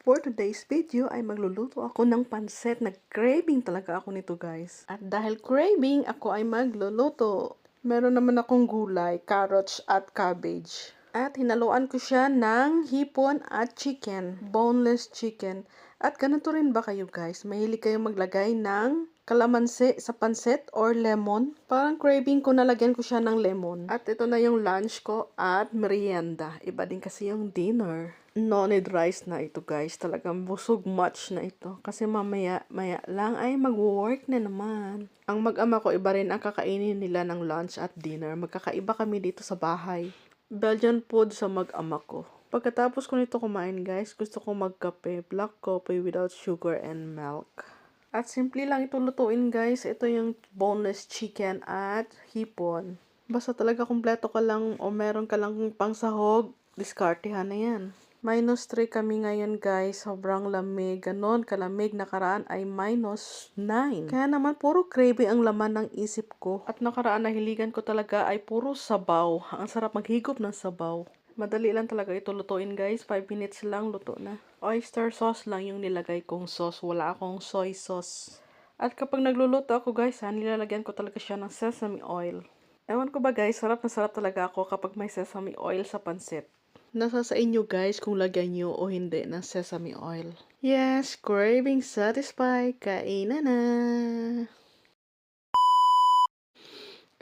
For today's video ay magluluto ako ng pansit. Nag-craving talaga ako nito guys. At dahil craving, ako ay magluluto. Meron naman akong gulay, carrots at cabbage. At hinaluan ko siya ng hipon at chicken, boneless chicken. At ganito rin ba kayo guys? Mahilig kayo maglagay ng kalamansi sa pansit or lemon. Parang craving ko nalagyan ko siya ng lemon. At ito na yung lunch ko at merienda. Iba din kasi yung dinner. No-need rice na ito guys. Talagang busog much na ito. Kasi mamaya, maya lang ay mag-work na naman. Ang mag-ama ko iba rin ang kakainin nila ng lunch at dinner. Magkakaiba kami dito sa bahay. Belgian food sa mag-ama ko. Pagkatapos ko nito kumain guys, gusto ko magkape. Black coffee without sugar and milk. At simple lang ito lutuin guys. Ito yung boneless chicken at hipon. Basta talaga kumpleto ka lang o meron ka lang pangsahog, diskartehan na yan. Minus 3 kami ngayon guys. Sobrang lamig. Ganon kalamig. Nakaraan ay minus 9. Kaya naman puro craving ang laman ng isip ko. At nakaraan nahiligan ko talaga ay puro sabaw. Ang sarap maghigop ng sabaw. Madali lang talaga ito lutuin guys. 5 minutes lang luto na. Oyster sauce lang yung nilagay kong sauce. Wala akong soy sauce. At kapag nagluluto ako guys, ha, nilalagyan ko talaga siya ng sesame oil. Ewan ko ba guys, sarap na sarap talaga ako kapag may sesame oil sa pansit. Nasa sa inyo guys kung lagyan nyo o hindi ng sesame oil. Yes, craving satisfied. Kainan na.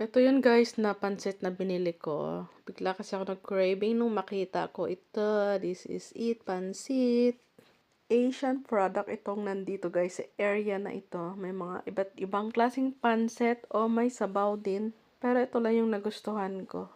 Ito yun guys na pansit na binili ko. Bigla kasi ako nag-craving nung makita ko ito. This is it, pansit. Asian product itong nandito guys sa area na ito. May mga iba't ibang klaseng pansit o may sabaw din. Pero ito lang yung nagustuhan ko.